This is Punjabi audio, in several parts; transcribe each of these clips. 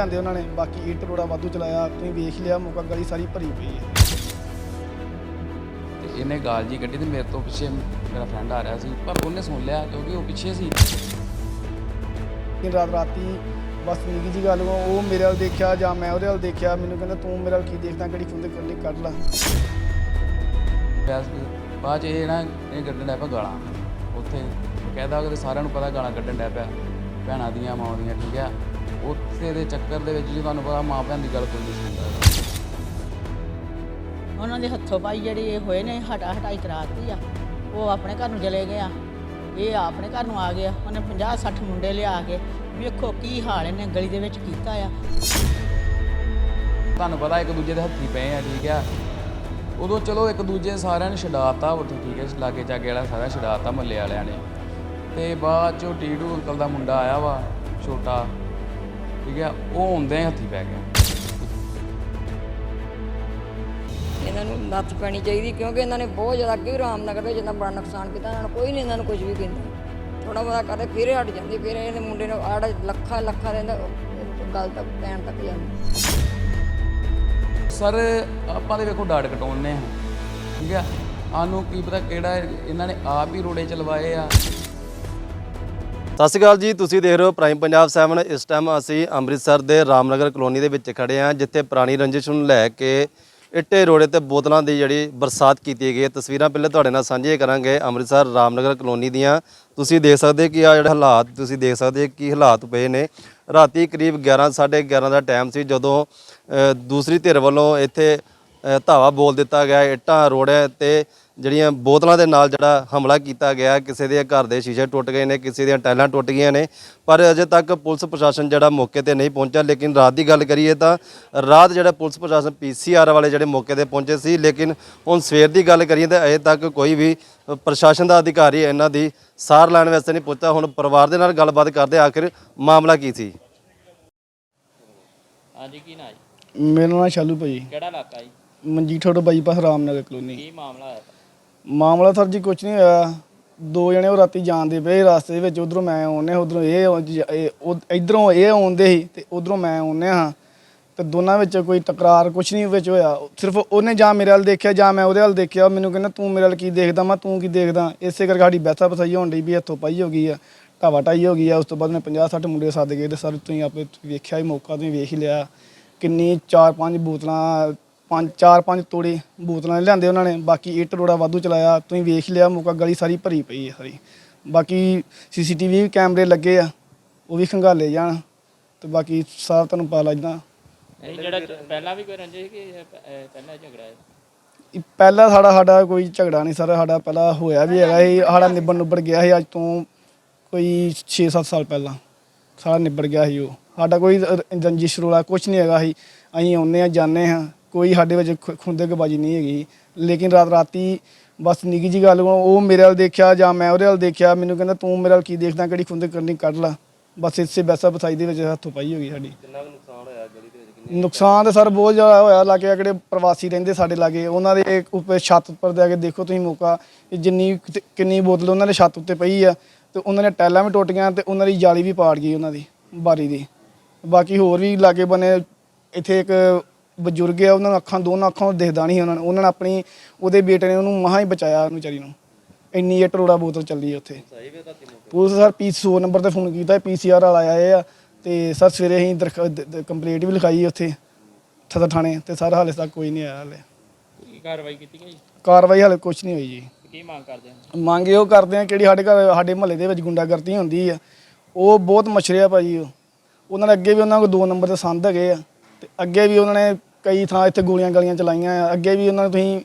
ਲਿਆਂਦੇ ਉਹਨਾਂ ਨੇ ਬਾਕੀ ਇੱਟ ਰੋੜਾ ਵਾਧੂ ਚਲਾਇਆ ਤੁਸੀਂ ਵੇਖ ਲਿਆ ਮੌਕਾ ਗਲੀ ਸਾਰੀ ਭਰੀ ਪਈ ਹੈ। ਤੇ ਇਹਨੇ ਗਾਲ ਜੀ ਕੱਢੀ ਤੇ ਮੇਰੇ ਤੋਂ ਪਿੱਛੇ ਮੇਰਾ ਫਰੈਂਡ ਆ ਰਿਹਾ ਸੀ ਪਰ ਉਹਨੇ ਸੁਣ ਲਿਆ ਕਿਉਂਕਿ ਉਹ ਪਿੱਛੇ ਸੀ। ਕਿ ਰਾਤ ਰਾਤੀ ਬਸ ਨਿੱਕੀ ਜੀ ਗੱਲ ਉਹ ਮੇਰੇ ਵੱਲ ਦੇਖਿਆ ਜਾਂ ਮੈਂ ਉਹਦੇ ਵੱਲ ਦੇਖਿਆ ਮੈਨੂੰ ਕਹਿੰਦਾ ਤੂੰ ਮੇਰੇ ਵੱਲ ਕੀ ਦੇਖਦਾ ਕਿਹੜੀ ਖੁੰਦੇ ਕਰਨੀ ਕੱਢ ਲੈ। ਬਸ ਬਾਅਦ ਚ ਇਹ ਨਾ ਇਹ ਕੱਢਣ ਲੱਗ ਪਿਆ ਗਾਲਾਂ। ਉੱਥੇ ਕਹਿਦਾ ਕਿ ਸਾਰਿਆਂ ਨੂੰ ਪਤਾ ਗਾਲਾਂ ਕੱਢਣ ਲੱਗ ਪਿਆ ਭੈਣਾਂ ਦੀਆਂ ਮਾਂ ਦੀਆਂ ਠੀਕ ਆ। ਉੱਥੇ ਦੇ ਚੱਕਰ ਦੇ ਵਿੱਚ ਜੀ ਤੁਹਾਨੂੰ ਪਤਾ ਮਾਂ ਭੈਣ ਦੀ ਗੱਲ ਕੋਈ ਨਹੀਂ ਸੁਣਦਾ। ਹੈਗਾ। ਉਹਨਾਂ ਦੇ ਹੱਥੋਂ ਪਾਈ ਜਿਹੜੀ ਇਹ ਹੋਏ ਨੇ ਹਟਾ ਹਟਾਈ ਕਰਾਤੀ ਆ। ਉਹ ਆਪਣੇ ਘਰ ਨੂੰ ਚਲੇ ਗਏ ਆ। ਇਹ ਆਪਣੇ ਘਰ ਨੂੰ ਆ ਗਿਆ ਉਹਨੇ 50 60 ਮੁੰਡੇ ਲਿਆ ਕੇ ਵੇਖੋ ਕੀ ਹਾਲ ਇਹਨੇ ਗਲੀ ਦੇ ਵਿੱਚ ਕੀਤਾ ਆ। ਤੁਹਾਨੂੰ ਪਤਾ ਇੱਕ ਦੂਜੇ ਦੇ ਹੱਥੀ ਪਏ ਆ ਠੀਕ ਆ? ਉਦੋਂ ਚਲੋ ਇੱਕ ਦੂਜੇ ਸਾਰਿਆਂ ਨੇ ਛਡਾਤਾ ਉੱਥੇ ਠੀਕ ਹੈ ਲਾਗੇ ਚਾਗੇ ਵਾਲਾ ਸਾਰਾ ਛਡਾਤਾ ਮੱਲੇ ਵਾਲਿਆਂ ਨੇ। ਤੇ ਬਾਅਦ ਚੋਂ ਟੀਡੂ ਅੰਕਲ ਦਾ ਮੁੰਡਾ ਆਇਆ ਵਾ ਛੋਟਾ। ਠੀਕ ਆ ਉਹ ਹੁੰਦੇ ਹੱਥੀ ਪੈ ਗਿਆ। ਇਹਨਾਂ ਨੂੰ ਨੱਥ ਪੈਣੀ ਚਾਹੀਦੀ ਕਿਉਂਕਿ ਇਹਨਾਂ ਨੇ ਬਹੁਤ ਜ਼ਿਆਦਾ ਅੱਗੇ ਵੀ ਰਾਮਨਗਰ ਦੇ ਜਿੰਨਾ ਬੜਾ ਨੁਕਸਾਨ ਕੀਤਾ ਇਹਨਾਂ ਨੂੰ ਕੋਈ ਨਹੀਂ ਇਹਨਾਂ ਨੂੰ ਕੁਝ ਵੀ ਕਹਿੰਦਾ। ਥੋੜਾ ਬਹੁਤਾ ਕਰਦੇ ਫਿਰ ਹਟ ਜਾਂਦੀ ਫਿਰ ਇਹਦੇ ਮੁੰਡੇ ਨੂੰ ਆੜ ਲੱਖਾਂ ਲੱਖਾਂ ਰਹਿੰਦਾ ਗੱਲ ਤੱਕ ਪੈਣ ਤੱਕ ਜਾਂਦੀ। ਸਰ ਆਪਾਂ ਦੇ ਵੇਖੋ ਡਾਟ ਕਟਾਉਣੇ ਆ। ਠੀਕ ਆ ਸਾਨੂੰ ਕੀ ਪਤਾ ਕਿਹੜਾ ਇਹਨਾਂ ਨੇ ਆਪ ਹੀ ਰੋੜੇ ਚਲਵਾਏ ਆ। ਸਤਿ ਸ਼੍ਰੀ ਅਕਾਲ ਜੀ, ਤੁਸੀਂ ਦੇਖ ਰਹੇ ਹੋ ਪ੍ਰਾਈਮ ਪੰਜਾਬ 7 ਇਸ ਟਾਈਮ ਅਸੀਂ ਅੰਮ੍ਰਿਤਸਰ ਦੇ ਰਾਮਨਗਰ ਕਲੋਨੀ ਦੇ ਵਿੱਚ ਖੜੇ ਹਾਂ, ਜਿੱਥੇ ਪੁਰਾਣੀ ਰੰਜਿਸ਼ ਨੂੰ ਲੈ ਕੇ ਇੱਟੇ ਰੋੜੇ ਤੇ ਬੋਤਲਾਂ ਦੀ ਜਿਹੜੀ ਬਰਸਾਤ ਕੀਤੀ ਗਈ ਹੈ। ਤਸਵੀਰਾਂ ਪਹਿਲੇ ਤੁਹਾਡੇ ਨਾਲ ਸਾਂਝੀਆਂ ਕਰਾਂਗੇ ਅੰਮ੍ਰਿਤਸਰ ਰਾਮਨਗਰ ਕਲੋਨੀ ਦੀਆਂ। ਤੁਸੀਂ ਦੇਖ ਸਕਦੇ ਕਿ ਆ ਜਿਹੜੇ ਹਾਲਾਤ, ਤੁਸੀਂ ਦੇਖ ਸਕਦੇ ਕੀ ਹਾਲਾਤ ਪਏ ਨੇ। ਰਾਤੀ ਕਰੀਬ 11 11:30 ਦਾ ਟਾਈਮ ਸੀ, ਜਦੋਂ ਦੂਸਰੀ ਧਿਰ ਵੱਲੋਂ ਇੱਥੇ ਧਾਵਾ ਬੋਲ ਦਿੱਤਾ ਗਿਆ। ਇੱਟਾਂ, ਰੋੜੇ ਤੇ ਜਿਹੜੀਆਂ ਬੋਤਲਾਂ ਦੇ ਨਾਲ ਜਿਹੜਾ ਹਮਲਾ ਕੀਤਾ ਗਿਆ ਕਿਸੇ ਦੇ ਘਰ ਦੇ ਸ਼ੀਸ਼ੇ ਟੁੱਟ ਗਏ ਨੇ ਕਿਸੇ ਦੀਆਂ ਟਾਈਲਾਂ ਟੁੱਟ ਗਈਆਂ ਨੇ ਪਰ ਅਜੇ ਤੱਕ ਪੁਲਿਸ ਪ੍ਰਸ਼ਾਸਨ ਜਿਹੜਾ ਮੌਕੇ ਤੇ ਨਹੀਂ ਪਹੁੰਚਿਆ। ਲੇਕਿਨ ਰਾਤ ਦੀ ਗੱਲ ਕਰੀਏ ਤਾਂ ਰਾਤ ਜਿਹੜਾ ਪੁਲਿਸ ਪ੍ਰਸ਼ਾਸਨ ਪੀਸੀਆਰ ਵਾਲੇ ਜਿਹੜੇ ਮੌਕੇ ਤੇ ਪਹੁੰਚੇ ਸੀ ਲੇਕਿਨ ਹੁਣ ਸਵੇਰ ਦੀ ਗੱਲ ਕਰੀਏ ਤਾਂ ਅਜੇ ਤੱਕ ਕੋਈ ਵੀ ਪ੍ਰਸ਼ਾਸਨ ਦਾ ਅਧਿਕਾਰੀ ਇਹਨਾਂ ਦੀ ਸਾਰ ਲੈਣ ਵਾਸਤੇ ਨਹੀਂ ਪਹੁੰਚਾ ਹੁਣ ਪਰਿਵਾਰ ਦੇ ਨਾਲ ਗੱਲਬਾਤ ਕਰਦੇ ਆਖਿਰ ਮਾਮਲਾ ਕੀ ਸੀ? ਹਾਂਜੀ ਕੀ ਨਾਂ ਜੀ? ਮੇਰਾ ਨਾਮ ਸ਼ਾਲੂ ਭਾਈ। ਕਿਹੜਾ ਇਲਾਕਾ ਜੀ? Majitha road bypass Ramnagar colony. ਕੀ ਮਾਮਲਾ ਹੋਇਆ? ਮਾਮਲਾ ਸਰ ਜੀ ਕੁਝ ਨਹੀਂ ਹੋਇਆ। ਦੋ ਜਣੇ ਉਹ ਰਾਤੀ ਜਾਂਦੇ ਪਏ ਰਸਤੇ ਦੇ ਵਿੱਚ, ਉਧਰੋਂ ਮੈਂ ਆਉਨੇ ਉਧਰੋਂ ਇਹ ਆਉਂ- ਇਹ ਇੱਧਰੋਂ ਇਹ ਆਉਂਦੇ ਸੀ ਤੇ ਉਧਰੋਂ ਮੈਂ ਆਉਨੇ ਹਾਂ। ਤੇ ਦੋਨਾਂ ਵਿੱਚ ਕੋਈ ਤਕਰਾਰ ਕੁਝ ਨਹੀਂ ਵਿੱਚ ਹੋਇਆ। ਸਿਰਫ ਉਹਨੇ ਜਾਂ ਮੇਰੇ ਵੱਲ ਦੇਖਿਆ ਜਾਂ ਮੈਂ ਉਹਦੇ ਵੱਲ ਦੇਖਿਆ। ਮੈਨੂੰ ਕਹਿੰਦਾ, ਤੂੰ ਮੇਰੇ ਵੱਲ ਕੀ ਦੇਖਦਾ? ਮੈਂ ਤੂੰ ਕੀ ਦੇਖਦਾ? ਇਸੇ ਕਰਕੇ ਸਾਡੀ ਬੈਸਾ ਬਸਾਈ ਹੋਣ ਡਈ ਵੀ ਇੱਥੋਂ ਪਾਈ ਹੋ ਗਈ ਆ ਢਾਵਾ ਢਾਈ ਹੋ ਗਈ ਆ। ਉਸ ਤੋਂ ਬਾਅਦ ਮੈਂ 50 60 ਮੁੰਡੇ ਸੱਦ ਗਏ ਤੇ ਸਰ ਤੁਸੀਂ ਆਪੇ ਵੇਖਿਆ ਹੀ, ਮੌਕਾ ਤੁਸੀਂ ਵੇਖ ਹੀ ਲਿਆ। ਕਿੰਨੀ ਚਾਰ ਪੰਜ ਬੋਤਲਾਂ ਪੰਜ ਚਾਰ ਪੰਜ ਤੋੜੇ ਬੋਤਲਾਂ ਲਿਆਂਦੇ ਉਹਨਾਂ ਨੇ। ਬਾਕੀ ਇੱਟ ਰੋੜਾ ਵਾਧੂ ਚਲਾਇਆ। ਤੁਸੀਂ ਵੇਖ ਲਿਆ ਮੌਕਾ ਗਲੀ ਸਾਰੀ ਭਰੀ ਪਈ ਹੈ ਸਾਰੀ। ਬਾਕੀ ਸੀਸੀਟੀਵੀ ਕੈਮਰੇ ਲੱਗੇ ਆ ਉਹ ਵੀ ਖੰਗਾਲੇ ਜਾਣ। ਤੇ ਬਾਕੀ ਸਾਰਾ ਤੁਹਾਨੂੰ ਪਤਾ ਲੱਗਦਾ। ਜਿਹੜਾ ਪਹਿਲਾਂ ਵੀ ਕੋਈ ਰੰਜਿਸ਼ ਕਿ ਇਹ ਪ- ਇਹ ਪਹਿਲਾਂ ਝਗੜਾ ਹੈ ਇਹ ਪਹਿਲਾ ਸਾਡਾ ਸਾਡਾ ਕੋਈ ਝਗੜਾ ਨਹੀਂ ਸਰ। ਸਾਡਾ ਪਹਿਲਾਂ ਹੋਇਆ ਵੀ ਹੈਗਾ ਸੀ। ਸਾਡਾ ਨਿਬੜ ਨੁਬੜ ਗਿਆ ਸੀ ਅੱਜ ਤੋਂ ਕੋਈ 6-7 ਸਾਲ ਪਹਿਲਾਂ। ਸਾਡਾ ਨਿਬੜ ਗਿਆ ਸੀ ਉਹ। ਸਾਡਾ ਕੋਈ ਰ- ਰੰਜਿਸ਼ ਰੋਲਾ ਕੁਝ ਨਹੀਂ ਹੈਗਾ ਸੀ। ਅਸੀਂ ਆਉਂਦੇ ਆ ਜਾਂਦੇ ਹਾਂ। ਕੋਈ ਸਾਡੇ ਵਿੱਚ ਖੁੰਦਕਬਾਜੀ ਨਹੀਂ ਹੈਗੀ। ਲੇਕਿਨ ਰਾਤ ਰਾਤੀ ਬਸ ਨਿੱਕੀ ਜੀ ਗੱਲ ਉਹ ਮੇਰੇ ਵੱਲ ਦੇਖਿਆ ਜਾਂ ਮੈਂ ਉਹਦੇ ਵੱਲ ਦੇਖਿਆ ਮੈਨੂੰ ਕਹਿੰਦਾ ਤੂੰ ਮੇਰੇ ਵੱਲ ਕੀ ਦੇਖਦਾ ਕਿਹੜੀ ਖੁੰਦਕ ਕਰਨੀ ਕੱਢ ਲਾ। ਬਸ ਇਸੇ ਬੈਸਾ ਬਸਾਈ ਦੇ ਵਿੱਚ ਹੱਥੋਂ ਪਾਈ ਹੋ ਗਈ ਸਾਡੀ ਨੁਕਸਾਨ ਤਾਂ ਸਰ ਬਹੁਤ ਜ਼ਿਆਦਾ ਹੋਇਆ ਲਾਗੇ ਜਿਹੜੇ ਪ੍ਰਵਾਸੀ ਰਹਿੰਦੇ ਸਾਡੇ ਲਾਗੇ। ਉਹਨਾਂ ਦੇ ਉੱਪਰ ਛੱਤ ਉੱਪਰ ਜਾ ਕੇ ਦੇਖੋ ਤੁਸੀਂ ਮੌਕਾ ਜਿੰਨੀ ਕਿੰਨੀ ਬੋਤਲ ਉਹਨਾਂ ਦੇ ਛੱਤ ਉੱਤੇ ਪਈ ਆ ਤੇ ਉਹਨਾਂ ਦੀਆਂ ਟੈਲਾਂ ਵੀ ਟੁੱਟ ਗਈਆਂ ਤੇ ਉਹਨਾਂ ਦੀ ਜਾਲੀ ਵੀ ਪਾੜ ਗਈ ਉਹਨਾਂ ਦੀ ਬਾਰੀ ਦੀ। ਬਾਕੀ ਹੋਰ ਵੀ ਲਾਗੇ ਬਨੇ ਇੱਥੇ ਇੱਕ ਬਜ਼ੁਰਗ ਆ ਉਹਨਾਂ ਨੂੰ ਅੱਖਾਂ ਦੋਨਾਂ ਅੱਖਾਂ ਨੂੰ ਦਿਖਦਾ ਨਹੀਂ ਉਹਨਾਂ ਨੂੰ। ਉਹਨਾਂ ਨੇ ਆਪਣੀ ਉਹਦੇ ਬੇਟੇ ਨੇ ਉਹਨੂੰ ਮਹਾ ਹੀ ਬਚਾਇਆ ਉਹਨੂੰ ਵਿਚਾਰੀ ਨੂੰ। ਇੰਨੀ ਇਹ ਟਰੋੜਾ ਬੋਤਲ ਚੱਲੀ ਉੱਥੇ। ਪੁਲਿਸ ਸਰ ਪੀ 100 ਨੰਬਰ ਤੇ ਫੋਨ ਕੀਤਾ ਪੀਸੀਆਰ ਵਾਲਾ ਆਏ ਆ ਤੇ ਸਰ ਸਵੇਰੇ ਅਸੀਂ ਕੰਪਲੀਟ ਵੀ ਲਿਖਾਈ ਉੱਥੇ ਸਦਰ ਥਾਣੇ ਤੇ ਸਰ ਹਾਲੇ ਤੱਕ ਕੋਈ ਨਹੀਂ ਆਇਆ ਹਾਲੇ। ਕੀ ਕਾਰਵਾਈ ਕੀਤੀ ਗਈ? ਕਾਰਵਾਈ ਹਾਲੇ ਕੁਝ ਨਹੀਂ ਹੋਈ ਜੀ। ਤੇ ਕੀ ਮੰਗ ਕਰਦੇ ਹੋ? ਮੰਗ ਇਹੋ ਕਰਦੇ ਆ ਕਿਹੜੀ ਸਾਡੇ ਘਰ ਸਾਡੇ ਮਹੱਲੇ ਦੇ ਵਿੱਚ ਗੁੰਡਾਗਰਦੀ ਹੁੰਦੀ ਆ। ਉਹ ਬਹੁਤ ਮਛਰਿਆ ਭਾਜੀ ਉਹ। ਉਹਨਾਂ ਨੇ ਅੱਗੇ ਵੀ ਉਹਨਾਂ ਕੋਲ ਦੋ ਨੰਬਰ ਦੇ ਸੰਦ ਹੈਗੇ ਆ ਤੇ ਅੱਗੇ ਵੀ ਉਹਨਾਂ ਨੇ ਕਈ ਥਾਂ ਇੱਥੇ ਗੋਲੀਆਂ ਗਲੀਆਂ ਚਲਾਈਆਂ ਆ। ਅੱਗੇ ਵੀ ਉਹਨਾਂ ਨੂੰ ਤੁਸੀਂ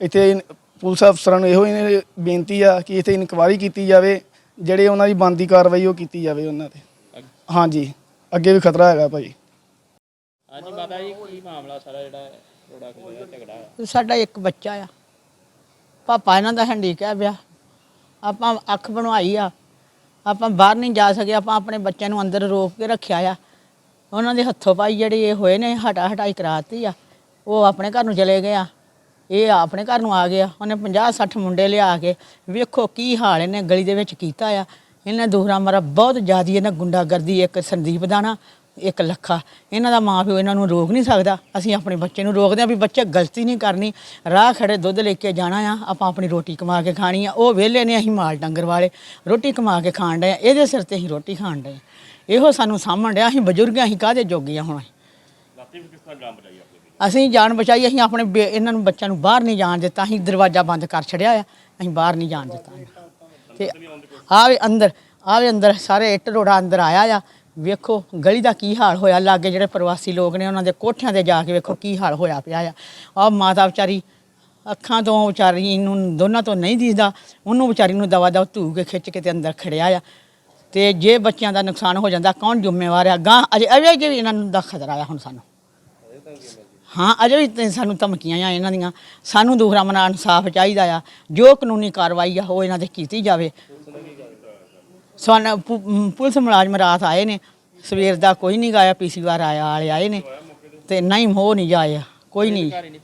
ਇੱਥੇ ਪੁਲਿਸ ਅਫਸਰਾਂ ਨੂੰ ਇਹੋ ਹੀ ਬੇਨਤੀ ਆ ਕਿ ਇੱਥੇ ਇਨਕੁਆਇਰੀ ਕੀਤੀ ਜਾਵੇ ਜਿਹੜੇ ਉਹਨਾਂ ਦੀ ਬੰਦੀ ਕਾਰਵਾਈ ਉਹ ਕੀਤੀ ਜਾਵੇ ਉਹਨਾਂ ਤੇ। ਹਾਂਜੀ ਅੱਗੇ ਵੀ ਖਤਰਾ ਹੈਗਾ ਭਾਜੀ। ਹਾਂਜੀ ਮਾਤਾ ਜੀ ਕੀ ਮਾਮਲਾ ਸਾਰਾ ਜਿਹੜਾ ਰੋੜਾ ਕੋਲ ਝਗੜਾ ਹੈ ਸਾਡਾ ਇੱਕ ਬੱਚਾ ਆ। ਪਾਪਾ ਇਹਨਾਂ ਦਾ ਹੈਂਡੀਕੈਪ ਆ। ਆਪਾਂ ਅੱਖ ਬਣਵਾਈ ਆ। ਆਪਾਂ ਬਾਹਰ ਨਹੀਂ ਜਾ ਸਕੇ ਆਪਾਂ ਆਪਣੇ ਬੱਚਿਆਂ ਨੂੰ ਅੰਦਰ ਰੋਕ ਕੇ ਰੱਖਿਆ ਆ। ਉਹਨਾਂ ਦੇ ਹੱਥੋਂ ਪਾਈ ਜਿਹੜੇ ਇਹ ਹੋਏ ਨੇ, ਹਟਾ ਹਟਾਈ ਕਰਾਤੀ ਆ। ਉਹ ਆਪਣੇ ਘਰ ਨੂੰ ਚਲੇ ਗਏ ਆ। ਇਹ ਆਪਣੇ ਘਰ ਨੂੰ ਆ ਗਿਆ ਉਹਨੇ 50 60 ਮੁੰਡੇ ਲਿਆ ਕੇ ਵੇਖੋ ਕੀ ਹਾਲ ਇਹਨੇ ਗਲੀ ਦੇ ਵਿੱਚ ਕੀਤਾ ਆ। ਇਹਨੇ ਦੂਹਰਾ ਮਰਾ ਬਹੁਤ ਜ਼ਿਆਦੀ ਇਹਨਾਂ ਗੁੰਡਾਗਰਦੀ, ਇੱਕ ਸੰਦੀਪ ਦਾਣਾ ਇੱਕ ਲੱਖਾ। ਇਹਨਾਂ ਦਾ ਮਾਂ ਪਿਓ ਇਹਨਾਂ ਨੂੰ ਰੋਕ ਨਹੀਂ ਸਕਦਾ। ਅਸੀਂ ਆਪਣੇ ਬੱਚੇ ਨੂੰ ਰੋਕਦੇ ਆ ਵੀ ਬੱਚੇ ਗਲਤੀ ਨਹੀਂ ਕਰਨੀ। ਰਾਹ ਖੜੇ ਦੁੱਧ ਲੈ ਕੇ ਜਾਣਾ ਆ। ਆਪਾਂ ਆਪਣੀ ਰੋਟੀ ਕਮਾ ਕੇ ਖਾਣੀ ਆ। ਉਹ ਵਿਹਲੇ ਨੇ, ਅਸੀਂ ਮਾਲ ਡੰਗਰ ਵਾਲੇ। ਰੋਟੀ ਕਮਾ ਕੇ ਖਾਣ ਡਏ ਆ। ਇਹਦੇ ਸਿਰ ਤੇ ਅਸੀਂ ਰੋਟੀ ਖਾਣ ਡਏ ਇਹੋ ਸਾਨੂੰ ਸਾਂਭਣ ਡਿਆ ਅਸੀਂ ਬਜ਼ੁਰਗ ਆ, ਅਸੀਂ ਕਾਹਦੇ ਜੋਗੀਆਂ ਹੁਣ? ਅਸੀਂ ਜਾਨ ਬਚਾਈ ਅਸੀਂ ਆਪਣੇ ਬੇ- ਇਹਨਾਂ ਨੂੰ ਬੱਚਿਆਂ ਨੂੰ ਬਾਹਰ ਨਹੀਂ ਜਾਣ ਦਿੱਤਾ ਅਸੀਂ ਦਰਵਾਜ਼ਾ ਬੰਦ ਕਰ ਛੜਿਆ ਆ ਅਸੀਂ ਬਾਹਰ ਨਹੀਂ ਜਾਣ ਦਿੱਤਾ। ਤੇ ਆਵੇ ਅੰਦਰ ਆਵੇ ਅੰਦਰ ਸਾਰੇ ਇੱਟ ਰੋੜਾ ਅੰਦਰ ਆਇਆ ਆ। ਵੇਖੋ ਗਲੀ ਦਾ ਕੀ ਹਾਲ ਹੋਇਆ ਲਾਗੇ ਜਿਹੜੇ ਪ੍ਰਵਾਸੀ ਲੋਕ ਨੇ ਉਹਨਾਂ ਦੇ ਕੋਠਿਆਂ ਤੇ ਜਾ ਕੇ ਵੇਖੋ ਕੀ ਹਾਲ ਹੋਇਆ ਪਿਆ ਆ। ਆ ਮਾਤਾ ਵਿਚਾਰੀ ਅੱਖਾਂ ਤੋਂ ਵਿਚਾਰੀ ਨੂੰ ਦੋਨਾਂ ਤੋਂ ਨਹੀਂ ਦਿਸਦਾ ਉਹਨੂੰ ਵਿਚਾਰੀ ਨੂੰ ਦਵਾ ਦਵਾ ਧੂ ਕੇ ਖਿੱਚ ਕੇ ਤੇ ਅੰਦਰ ਖੜਿਆ ਆ। ਤੇ ਜੇ ਬੱਚਿਆਂ ਦਾ ਨੁਕਸਾਨ ਹੋ ਜਾਂਦਾ ਕੌਣ ਜ਼ਿੰਮੇਵਾਰ ਆ ਗਾਂ ਅਜੇ ਅਜੇ ਵੀ ਇਹਨਾਂ ਨੂੰ ਦਾ ਖਤਰਾ ਆ ਹੁਣ ਸਾਨੂੰ। ਹਾਂ ਅਜੇ ਵੀ ਤੇ ਸਾਨੂੰ ਧਮਕੀਆਂ ਆ ਇਹਨਾਂ ਦੀਆਂ। ਸਾਨੂੰ ਦੂਸਰਾ ਮਨਾ ਇਨਸਾਫ ਚਾਹੀਦਾ ਆ। ਜੋ ਕਾਨੂੰਨੀ ਕਾਰਵਾਈ ਆ ਉਹ ਇਹਨਾਂ ਤੇ ਕੀਤੀ ਜਾਵੇ। ਸਾਨੂੰ ਪੁਲਿਸ ਮੁਲਾਜ਼ਮ ਰਾਤ ਆਏ ਨੇ। ਸਵੇਰ ਦਾ ਕੋਈ ਨਹੀਂ ਗਾਇਆ ਪੀਸੀ ਵਾਰ ਆਇਆ ਵਾਲੇ ਆਏ ਨੇ। ਤੇ ਨਹੀਂ ਹੋ ਨਹੀਂ ਜਾਇਆ ਕੋਈ ਨਹੀਂ। ਹੀ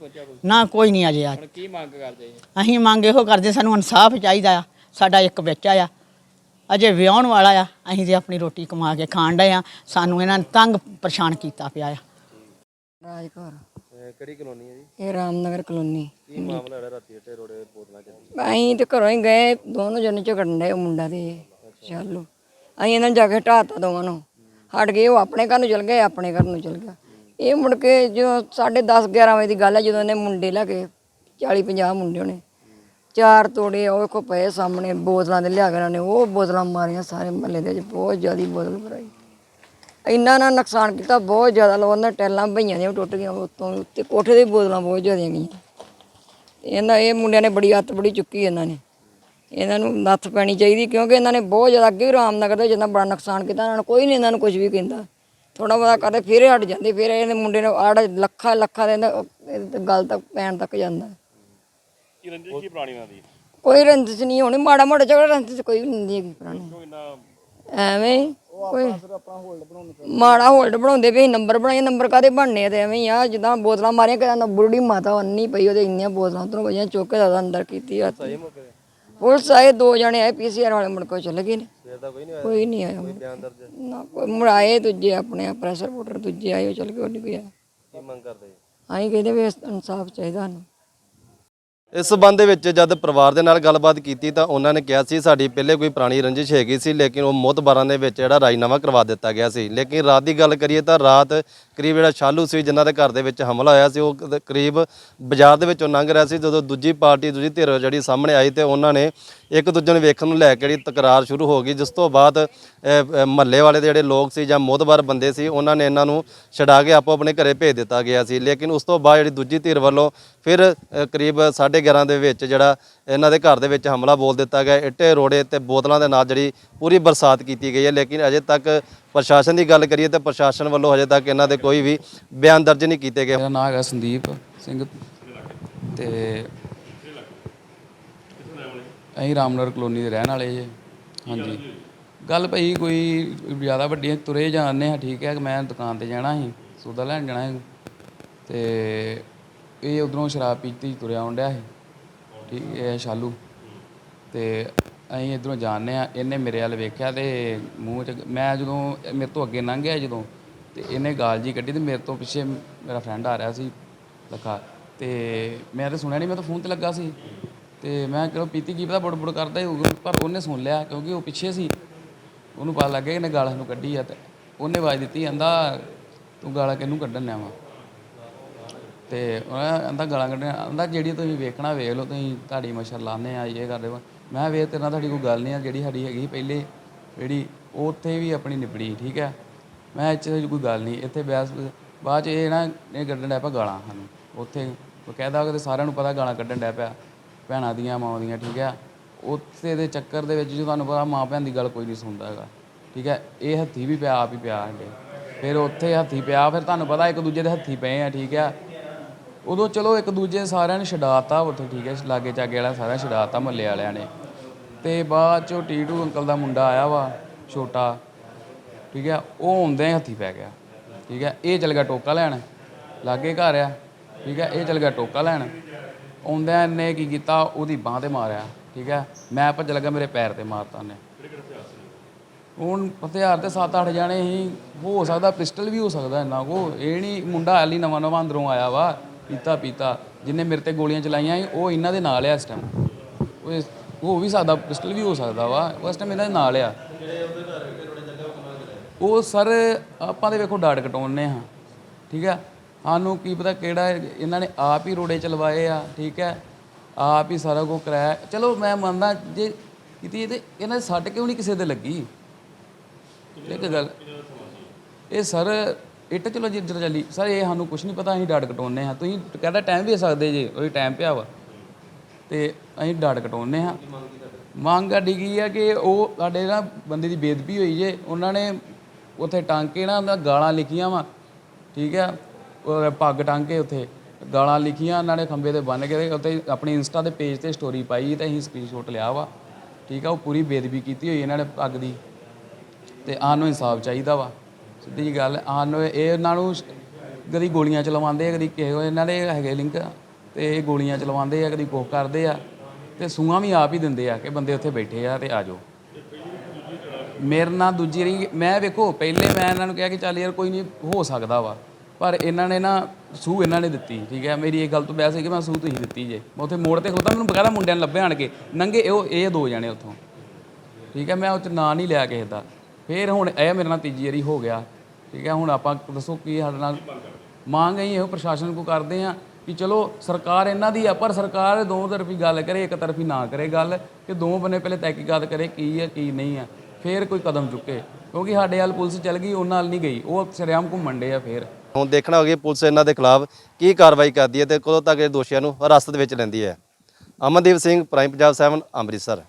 ਨਾ ਕੋਈ ਨਹੀਂ ਅਜੇ ਆ। ਕੀ ਮੰਗ ਕਰਦੇ ਅਸੀਂ ਮੰਗ ਇਹੋ ਕਰਦੇ ਸਾਨੂੰ ਇਨਸਾਫ ਚਾਹੀਦਾ ਆ। ਸਾਡਾ ਇੱਕ ਬੱਚਾ ਆ। ਅਜੇ ਵਿਆਹਣ ਵਾਲਾ ਆ ਅਸੀਂ ਤੇ ਆਪਣੀ ਰੋਟੀ ਕਮਾ ਕੇ ਖਾਣ ਡਏ ਆ ਸਾਨੂੰ ਇਹਨਾਂ ਨੇ ਤੰਗ ਪਰੇਸ਼ਾਨ ਕੀਤਾ ਪਿਆ ਆ। ਰਾਜ ਕੌਰ ਕਿਹੜੀ ਕਲੋਨੀ ਹੈ ਜੀ? ਇਹ ਰਾਮਨਗਰ ਕਲੋਨੀ। ਕੀ ਮਾਮਲਾ ਰਾਤੀ ਇੱਟੇ ਰੋੜੇ ਬੋਤਲਾਂ ਚ ਅਸੀਂ ਤੇ ਘਰੋਂ ਹੀ ਗਏ ਦੋਨੋਂ ਜਣੇ ਝਗੜਨ ਡਏ ਉਹ ਮੁੰਡਾ ਤੇ। ਚੱਲੋ। ਅਸੀਂ ਇਹਨਾਂ ਨੂੰ ਜਾ ਕੇ ਢਾਤਾ ਦੋਵਾਂ ਨੂੰ। ਹਟ ਗਏ ਉਹ ਆਪਣੇ ਘਰ ਨੂੰ ਚਲ ਗਏ ਆਪਣੇ ਘਰ ਨੂੰ ਚਲ ਗਿਆ। ਇਹ ਮੁੜ ਕੇ ਜਦੋਂ 10:30 11 ਵਜੇ ਦੀ ਗੱਲ ਹੈ ਜਦੋਂ ਇਹਨੇ ਮੁੰਡੇ ਲੈ ਕੇ 40 50 ਮੁੰਡੇ ਹੋਣੇ ਚਾਰ ਤੋੜੇ ਉਹ ਵੇਖੋ ਪਏ ਸਾਹਮਣੇ, ਬੋਤਲਾਂ ਦੇ ਲਿਆ ਕੇ ਉਹਨਾਂ ਨੇ, ਉਹ ਬੋਤਲਾਂ ਮਾਰੀਆਂ ਸਾਰੇ ਮਹੱਲੇ ਦੇ ਵਿੱਚ, ਬਹੁਤ ਜ਼ਿਆਦੀ ਬੋਤਲ ਭਰਾਈ। ਇੰਨਾ ਨਾ ਨੁਕਸਾਨ ਕੀਤਾ, ਬਹੁਤ ਜ਼ਿਆਦਾ ਲੋਕਾਂ ਨੇ ਟੈਲਾਂ ਭਈਆਂ ਦੀਆਂ ਵੀ ਟੁੱਟ ਗਈਆਂ, ਉੱਤੋਂ ਉੱਤੇ ਕੋਠੇ ਦੇ ਬੋਤਲਾਂ ਬਹੁਤ ਜ਼ਿਆਦੀਆਂ ਗਈਆਂ। ਇਹਨਾਂ, ਇਹ ਮੁੰਡਿਆਂ ਨੇ ਬੜੀ ਹੱਥ ਬੜੀ ਚੁੱਕੀ ਇਹਨਾਂ ਨੇ। ਇਹਨਾਂ ਨੂੰ ਨੱਥ ਪੈਣੀ ਚਾਹੀਦੀ, ਕਿਉਂਕਿ ਇਹਨਾਂ ਨੇ ਬਹੁਤ ਜ਼ਿਆਦਾ ਅੱਗੇ ਵੀ ਰਾਮਨਗਰ ਦੇ ਜਿੰਨਾ ਬੜਾ ਨੁਕਸਾਨ ਕੀਤਾ, ਇਹਨਾਂ ਨੂੰ ਕੋਈ ਨਹੀਂ, ਇਹਨਾਂ ਨੂੰ ਕੁਝ ਵੀ ਕਹਿੰਦਾ। ਥੋੜਾ ਬਹੁਤਾ ਕਰਦੇ, ਫਿਰ ਇਹ ਹਟ ਜਾਂਦੇ, ਫਿਰ ਇਹਦੇ ਮੁੰਡੇ ਨੂੰ ਆੜ, ਲੱਖਾਂ ਲੱਖਾਂ ਦੇ ਗੱਲ ਤੱਕ, ਪੈਣ ਤੱਕ ਜਾਂਦਾ। ਕੀ ਰੰਜਿਸ਼ ਕੀ ਪੁਰਾਣੀ ਨਾਲ ਦੀ? ਕੋਈ ਰੰਜਿਸ਼ ਨਹੀਂ ਹੋਣੀ ਮਾੜਾ ਮੋਟਾ ਝਗੜਾ ਰੰਜਿਸ਼ ਕੋਈ ਵੀ ਨਹੀਂ ਹੁੰਦੀ ਹੈਗੀ ਪੁਰਾਣੀ। ਐਵੇਂ ਹੀ ਕੋਈ ਮਾੜਾ ਹੋਲਡ ਬਣਾਉਂਦੇ ਪਏ ਨੰਬਰ ਬਣਾਏ ਨੰਬਰ ਕਾਦੇ ਬਣਨੇ ਆ ਤੇ ਐਵੇਂ ਹੀ ਆ ਜਿੱਦਾਂ ਬੋਤਲਾਂ ਮਾਰੀਆਂ ਕਹਿੰਦਾ ਬੁੱਢੀ ਮਾਤਾ ਅੰਨੀ ਪਈ ਉਹਦੇ ਇੰਨੀਆਂ ਬੋਤਲਾਂ ਉਤੋਂ ਵਜੀਆਂ ਚੁੱਕ ਕੇ ਉਹਦਾ ਅੰਦਰ ਕੀਤੀ ਹੱਥ ਪੁਲਿਸ ਆਏ ਦੋ ਜਣੇ ਆਏ ਪੀਸੀਆਰ ਵਾਲੇ ਮੁੜ ਕੇ ਚਲੇ ਗਏ ਨੇ। ਕੋਈ ਨਹੀਂ ਆਇਆ? ਨਾ ਕੋਈ ਮੁੜਾਏ ਦੂਜੇ ਆਪਣੇ ਪ੍ਰੈਸ਼ਰ ਵੋਟਰ ਦੂਜੇ ਆਏ ਉਹ ਚਲ ਗਏ ਉਹ ਨਹੀਂ ਕੋਈ ਆਇਆ। ਕੀ ਮੰਗ ਕਰਦੇ? ਅਸੀਂ ਕਹਿੰਦੇ ਵੀ ਇਨਸਾਫ ਚਾਹੀਦਾ ਸਾਨੂੰ। ਇਸ ਸਬੰਧ ਦੇ ਵਿੱਚ ਜਦ ਪਰਿਵਾਰ ਦੇ ਨਾਲ ਗੱਲਬਾਤ ਕੀਤੀ ਤਾਂ ਉਹਨਾਂ ਨੇ ਕਿਹਾ ਸੀ, ਸਾਡੀ ਪਹਿਲੇ ਕੋਈ ਪੁਰਾਣੀ ਰੰਜਿਸ਼ ਹੈਗੀ ਸੀ, ਲੇਕਿਨ ਉਹ ਮੋਤਬਾਰਾਂ ਦੇ ਵਿੱਚ ਜਿਹੜਾ ਰਾਜੀਨਾਮਾ ਕਰਵਾ ਦਿੱਤਾ ਗਿਆ ਸੀ। ਲੇਕਿਨ ਰਾਤ ਦੀ ਗੱਲ ਕਰੀਏ ਤਾਂ ਰਾਤ ਕਰੀਬ ਜਿਹੜਾ ਸ਼ਾਲੂ ਸੀ, ਜਿਨ੍ਹਾਂ ਦੇ ਘਰ ਦੇ ਵਿੱਚ ਹਮਲਾ ਹੋਇਆ ਸੀ, ਉਹ ਕਦ- ਕਰੀਬ ਬਾਜ਼ਾਰ ਦੇ ਵਿੱਚੋਂ ਲੰਘ ਰਿਹਾ ਸੀ, ਜਦੋਂ ਦੂਜੀ ਪਾਰਟੀ, ਦੂਜੀ ਧਿਰ ਜਿਹੜੀ ਸਾਹਮਣੇ ਆਈ ਤੇ ਉਹਨਾਂ ਨੇ ਇੱਕ ਦੂਜੇ ਨੂੰ ਵੇਖਣ ਨੂੰ ਲੈ ਕੇ ਜਿਹੜੀ ਤਕਰਾਰ ਸ਼ੁਰੂ ਹੋ ਗਈ ਜਿਸ ਤੋਂ ਬਾਅਦ ਮਹੱਲੇ ਵਾਲੇ ਦੇ ਜਿਹੜੇ ਲੋਕ ਸੀ ਜਾਂ ਮੋਤਬਾਰ ਬੰਦੇ ਸੀ ਉਹਨਾਂ ਨੇ ਇਹਨਾਂ ਨੂੰ ਛਡਾ ਕੇ ਆਪੋ ਆਪਣੇ ਘਰੇ ਭੇਜ ਦਿੱਤਾ ਗਿਆ ਸੀ। ਲੇਕਿਨ ਉਸ ਤੋਂ ਬਾਅਦ ਜਿਹੜੀ ਦੂਜੀ ਧਿਰ ਵੱਲੋਂ ਫਿਰ ਅ, ਕਰੀਬ 11:30 ਦੇ ਵਿੱਚ ਜਿਹੜਾ ਇਹਨਾਂ ਦੇ ਘਰ ਦੇ ਵਿੱਚ ਹਮਲਾ ਬੋਲ ਦਿੱਤਾ ਗਿਆ। ਇੱਟੇ ਰੋੜੇ ਤੇ ਬੋਤਲਾਂ ਦੇ ਨਾਲ ਜਿਹੜੀ ਪੂਰੀ ਬਰਸਾਤ ਕੀਤੀ ਗਈ ਹੈ। ਲੇਕਿਨ ਅਜੇ ਤੱਕ ਪ੍ਰਸ਼ਾਸਨ ਦੀ ਗੱਲ ਕਰੀਏ ਤਾਂ ਪ੍ਰਸ਼ਾਸਨ ਵੱਲੋਂ ਹਜੇ ਤੱਕ ਇਹਨਾਂ ਦੇ ਕੋਈ ਵੀ ਬਿਆਨ ਦਰਜ ਨਹੀਂ ਕੀਤੇ ਗਏ। ਮੇਰਾ ਨਾਮ ਹੈਗਾ ਸੰਦੀਪ ਸਿੰਘ ਤੇ ਅਸੀਂ ਰਾਮਨਗਰ ਕਲੋਨੀ ਦੇ ਰਹਿਣ ਵਾਲੇ ਜੇ। ਹਾਂਜੀ। ਗੱਲ ਭਈ ਕੋਈ ਜ਼ਿਆਦਾ ਵੱਡੀ ਤੁਰੇ ਜਾਂਦੇ ਹਾਂ, ਠੀਕ ਹੈ ਮੈਂ ਦੁਕਾਨ ਤੇ ਜਾਣਾ ਸੀ, ਸੌਦਾ ਲੈਣ ਜਾਣਾ ਸੀ। ਤੇ ਇਹ ਉਧਰੋਂ ਸ਼ਰਾਬ ਪੀਤੀ, ਤੁਰਿਆ ਆਉਂਦਿਆ ਸੀ। ਠੀਕ ਹੈ, ਸ਼ਾਲੂ। ਤੇ ਅਸੀਂ ਇਧਰੋਂ ਜਾਣਦੇ ਆ ਇਹਨੇ ਮੇਰੇ ਵੱਲ ਵੇਖਿਆ ਤੇ ਮੂੰਹ ਚ ਮੈਂ ਜਦੋਂ ਮੇਰੇ ਤੋਂ ਅੱਗੇ ਲੰਘ ਗਿਆ ਜਦੋਂ, ਤੇ ਇਹਨੇ ਗਾਲ ਜੀ ਕੱਢੀ ਤੇ ਮੇਰੇ ਤੋਂ ਪਿੱਛੇ ਮੇਰਾ ਫਰੈਂਡ ਆ ਰਿਹਾ ਸੀ, ਲੱਖਾ ਤੇ ਮੈਂ ਤਾਂ ਸੁਣਿਆ ਨਹੀਂ ਮੈਂ ਤਾਂ ਫੋਨ ਤੇ ਲੱਗਾ ਸੀ। ਤੇ ਮੈਂ ਕਿਹਾ ਪੀਤੀ ਕੀ ਪਤਾ ਬੁੜ ਬੁੜ ਕਰਦਾ ਹੀ ਹੋਊਗਾ, ਪਰ ਉਹਨੇ ਸੁਣ ਲਿਆ ਕਿਉਂਕਿ ਉਹ ਪਿੱਛੇ ਸੀ। ਉਹਨੂੰ ਪਤਾ ਲੱਗ ਗਿਆ ਕਿ ਇਹਨੇ ਗਾਲਾਂ ਨੂੰ ਕੱਢੀ ਆ ਤੇ ਉਹਨੇ ਆਵਾਜ਼ ਦਿੱਤੀ, ਕਹਿੰਦਾ ਤੂੰ ਗਾਲਾਂ ਕਿਹਨੂੰ ਕੱਢਣ ਆਵਾ ਤੇ ਉਹ ਕਹਿੰਦਾ ਗਾਲਾਂ ਕੱਢਣ ਕਹਿੰਦਾ ਜਿਹੜੀ ਤੁਸੀਂ ਵੇਖਣਾ ਵੇਖ ਲਓ, ਤੁਸੀਂ ਤੁਹਾਡੀ ਮਸ਼ਰ ਲਾਣੇ ਆ, ਇਹ ਕਰਦੇ ਵਾ। ਮੈਂ ਵੇਖ ਤੇਰੇ ਨਾਲ ਤੁਹਾਡੀ ਕੋਈ ਗੱਲ ਨਹੀਂ ਆ, ਜਿਹੜੀ ਸਾਡੀ ਹੈਗੀ ਪਹਿਲੇ, ਜਿਹੜੀ ਉਹ ਉੱਥੇ ਵੀ ਆਪਣੀ ਨਿਬੜੀ, ਠੀਕ ਹੈ? ਮੈਂ ਇੱਥੇ ਕੋਈ ਗੱਲ ਨਹੀਂ, ਇੱਥੇ ਬਹਿਸ, ਬਾਅਦ ਚ ਇਹ ਨਾ, ਇਹ ਕੱਢਣ ਡਿਆ ਪਿਆ ਗਾਲਾਂ ਸਾਨੂੰ। ਉੱਥੇ, ਉਹ ਕਹਿੰਦਾ ਕਿ ਸਾਰਿਆਂ ਨੂੰ ਪਤਾ ਗਾਲਾਂ ਕੱਢਣ ਡਿਆ ਪਿਆ। ਭੈਣਾਂ ਦੀਆਂ, ਮਾਵਾਂ ਦੀਆਂ, ਠੀਕ ਹੈ? ਉੱਥੇ ਦੇ ਚੱਕਰ ਦੇ ਵਿੱਚ ਜੋ ਤੁਹਾਨੂੰ ਪਤਾ ਮਾਂ ਭੈਣ ਦੀ ਗੱਲ ਕੋਈ ਨਹੀਂ ਸੁਣਦਾ ਹੈਗਾ, ਠੀਕ ਹੈ? ਇਹ ਹੱਥੀ ਵੀ ਪਿਆ, ਆਪ ਹੀ ਪਿਆ ਸਾਡੇ ਫਿਰ ਉੱਥੇ ਹੱਥੀ ਪਿਆ, ਫਿਰ ਤੁਹਾਨੂੰ ਪਤਾ ਇੱਕ ਦੂਜੇ ਦੇ ਹੱਥੀ ਪਏ ਆ, ਠੀਕ ਹੈ? ਉਦੋਂ ਚਲੋ ਇੱਕ ਦੂਜੇ ਸਾਰਿਆਂ ਨੇ ਛਡਾਤਾ ਉੱਥੇ, ਠੀਕ ਹੈ? ਲਾਗੇ ਚਾਗੇ ਵਾਲਾ ਸਾਰਾ ਛਡਾਤਾ, ਮੁਹੱਲੇ ਵਾਲਿਆਂ ਨੇ। ਤੇ ਬਾਅਦ ਚੋਂ ਟੀਟੂ ਅੰਕਲ ਦਾ ਮੁੰਡਾ ਆਇਆ ਵਾ, ਛੋਟਾ, ਠੀਕ ਹੈ? ਉਹ ਆਉਂਦੇ ਹੱਥੀ ਪੈ ਗਿਆ, ਠੀਕ ਹੈ? ਇਹ ਚਲ ਗਿਆ ਟੋਕਾ ਲੈਣ, ਲਾਗੇ ਘਰ ਆ, ਠੀਕ ਹੈ? ਇਹ ਚਲ ਗਿਆ ਟੋਕਾ ਲੈਣ। ਆਉਂਦਿਆਂ ਨੇ ਕੀ ਕੀਤਾ? ਉਹਦੀ ਬਾਹ ਤੇ ਮਾਰਿਆ, ਠੀਕ ਹੈ? ਮੈਂ ਭੱਜ ਲੱਗਾ, ਮੇਰੇ ਪੈਰ ਤੇ ਮਾਰਤਾ ਉਹਨੇ ਹੁਣ ਹਥਿਆਰ ਤੇ 7-8 ਜਾਣੇ ਹੀ, ਹੋ ਸਕਦਾ ਪਿਸਟਲ ਵੀ ਹੋ ਸਕਦਾ ਇੰਨਾ ਕੋ ਇਹ ਨਹੀਂ ਮੁੰਡਾ ਹਾਲੀ ਨਵਾਂ ਨਵਾਂ ਅੰਦਰੋਂ ਆਇਆ ਵਾ, ਪੀਤਾ ਪੀਤਾ। ਜਿੰਨੇ ਮੇਰੇ ਤੇ ਗੋਲੀਆਂ ਚਲਾਈਆਂ ਸੀ, ਉਹ ਇਹਨਾਂ ਦੇ ਨਾਲ ਆ ਇਸ ਟਾਈਮ ਉਹ ਇਸ- ਹੋ ਵੀ ਸਕਦਾ, ਪਿਸਟਲ ਵੀ ਹੋ ਸਕਦਾ ਵਾ। ਉਹ ਇਸ ਟਾਈਮ ਇਹਨਾਂ ਦੇ ਨਾਲ ਆ। ਉਹ ਸਰ, ਆਪਾਂ ਦੇ ਵੇਖੋ ਡਾਟ ਕਟਾਉਣੇ ਹਾਂ, ਠੀਕ ਹੈ? ਸਾਨੂੰ ਕੀ ਪਤਾ ਕਿਹੜਾ ਇਹਨਾਂ ਨੇ ਆਪ ਹੀ ਰੋੜੇ ਚਲਵਾਏ ਆ, ਠੀਕ ਹੈ? ਆਪ ਹੀ ਸਾਰਾ ਕੁਝ ਕਰਾਇਆ। ਚਲੋ, ਮੈਂ ਮੰਨਦਾ ਜੇ ਕੀਤੀ ਇਹ ਇਹਨਾਂ ਦੇ ਸੱਟ ਕਿਉਂ ਨਹੀਂ ਕਿਸੇ ਦੇ ਲੱਗੀ? ਇੱਕ ਗੱਲ। ਇਹ ਸਰ, ਇੱਟ ਚਲੋ ਜਿੱਧਰ ਚੱਲੀ ਸਰ, ਇਹ ਸਾਨੂੰ ਕੁਝ ਨਹੀਂ ਪਤਾ, ਅਸੀਂ ਡਾਟ ਕਟਾਉਣੇ ਹਾਂ। ਤੁਸੀਂ ਕਹਿੰਦਾ ਟਾਈਮ ਵੀ ਦੇ ਸਕਦੇ ਜੇ, ਉਹੀ ਟਾਈਮ ਪਿਆ ਵਾ। ਤੇ ਅਸੀਂ ਡਾਟ ਕਟਾਉਣੇ ਹਾਂ। ਮੰਗ ਸਾਡੀ ਕੀ ਆ ਕਿ ਉਹ ਸਾਡੇ ਨਾ ਬੰਦੇ ਦੀ ਬੇਦਬੀ ਹੋਈ ਜੇ। ਉਹਨਾਂ ਨੇ ਉੱਥੇ ਟਾਂਕੇ ਨਾ, ਉਹਨਾਂ ਗਾਲਾਂ ਲਿਖੀਆਂ ਵਾ। ਠੀਕ ਆ ਉਹ ਪੱਗ ਕੇ ਉੱਥੇ ਗਾਲਾਂ ਲਿਖੀਆਂ, ਉਹਨਾਂ ਨੇ ਖੰਬੇ ਤੇ ਬੰਨ ਕੇ ਤੇ ਉੱਤੇ ਆਪਣੀ ਇੰਸਟਾ ਦੇ ਪੇਜ ਤੇ ਸਟੋਰੀ ਪਾਈ ਤੇ ਅਸੀਂ ਸਕਰੀਨਸ਼ਾਟ ਲਿਆ ਵਾ। ਠੀਕ ਆ, ਉਹ ਪੂਰੀ ਬੇਦਬੀ ਕੀਤੀ ਹੋਈ ਇਹਨਾਂ ਨੇ ਪੱਗ ਦੀ। ਤੇ ਨੂੰ ਇਨਸਾਫ ਚਾਹੀਦਾ ਵਾ। ਸਿੱਧੀ ਜੀ ਗੱਲ ਨੂੰ ਇਹ ਇਹਨਾਂ ਨੂੰ ਕਦੀ ਗੋਲੀਆਂ ਚਲਵਾਉਂਦੇ ਆ, ਕਦੀ ਕਿਸੇ ਇਹਨਾਂ ਦੇ ਹੈਗੇ ਲਿੰਕ ਤੇ ਇਹ ਗੋਲੀਆਂ ਚਲਵਾਉਂਦੇ ਆ, ਕਦੀ ਕੋਹ ਕਰਦੇ ਆ ਤੇ ਸੂਆਂ ਵੀ ਆਪ ਹੀ ਦਿੰਦੇ ਆ ਕਿ ਬੰਦੇ ਉੱਥੇ ਬੈਠੇ ਆ ਤੇ ਆ ਜਾਓ। ਮੇਰੇ ਨਾਲ ਦੂਜੀ ਰਹੀ ਮੈਂ ਵੇਖੋ, ਪਹਿਲੇ ਮੈਂ ਇਹਨਾਂ ਨੂੰ ਕਿਹਾ ਕਿ ਚੱਲ ਯਾਰ ਕੋਈ ਨਹੀਂ, ਹੋ ਸਕਦਾ ਵਾ। ਪਰ ਇਹਨਾਂ ਨੇ ਨਾ ਸੂਹ ਇਹਨਾਂ ਨੇ ਦਿੱਤੀ, ਠੀਕ ਹੈ? ਮੇਰੀ ਇਹ ਗੱਲ ਤੋਂ ਬਹਿਸ ਹੈ ਕਿ ਮੈਂ ਸੂਹ ਤੁਸੀਂ ਦਿੱਤੀ ਜੇ। ਮੈਂ ਉੱਥੇ ਮੋੜ ਤੇ ਖਲੋਤਾ, ਮੈਨੂੰ ਬਕਾਇਦਾ ਮੁੰਡਿਆਂ ਨੇ ਲੱਭੇ ਆਣ ਕੇ। ਨੰਗੇ ਉਹ ਇਹ ਦੋ ਜਾਣੇ ਉੱਥੋਂ। ਠੀਕ ਹੈ? ਮੈਂ ਉਹ ਚ ਨਾਂ ਨਹੀਂ ਲਿਆ ਕਿਸੇ ਦਾ। ਫਿਰ ਹੁਣ ਇਹ ਮੇਰੇ ਨਾਲ ਤੀਜੀ ਵਾਰੀ ਹੋ ਗਿਆ। ਠੀਕ ਹੈ? ਹੁਣ ਆਪਾਂ ਦੱਸੋ ਕੀ ਸਾਡੇ ਨਾਲ ਮੰਗ ਅਸੀਂ ਇਹੋ ਪ੍ਰਸ਼ਾਸਨ ਕੋ ਕਰਦੇ ਆ ਕਿ ਚਲੋ ਸਰਕਾਰ ਇਹਨਾਂ ਦੀ ਆ, ਪਰ ਸਰਕਾਰ ਦੋ ਤਰਫੀ ਗੱਲ ਕਰੇ, ਇੱਕ ਤਰਫੀ ਨਾ ਕਰੇ ਗੱਲ, ਕਿ ਦੋ ਬੰਨੇ ਪਹਿਲੇ ਤਹਿਕੀਕਾਤ ਕਰੇ ਕੀ ਹੈ ਕੀ ਨਹੀਂ ਆ। ਫਿਰ ਕੋਈ ਕਦਮ ਚੁੱਕੇ। ਕਿਉਂਕਿ ਸਾਡੇ ਵੱਲ ਪੁਲਿਸ ਚੱਲ ਗਈ, ਉਹਨਾਂ ਨਾਲ ਨਹੀਂ ਗਈ। ਉਹ ਸ਼ਰੇਆਮ ਘੁੰਮਣ ਡੇ ਆ ਫਿਰ। ਹੁਣ ਦੇਖਣਾ ਹੋਗੀ ਪੁਲਿਸ ਇਹਨਾਂ ਦੇ ਖਿਲਾਫ ਕੀ ਕਾਰਵਾਈ ਕਰਦੀ ਹੈ ਤੇ ਕਦੋਂ ਤੱਕ ਇਹ ਦੋਸ਼ੀਆਂ ਨੂੰ ਹਿਰਾਸਤ ਵਿੱਚ ਲੈਂਦੀ ਹੈ। ਅਮਨਦੀਪ ਸਿੰਘ ਪ੍ਰਾਈਮ ਪੰਜਾਬ 7 ਅੰਮ੍ਰਿਤਸਰ।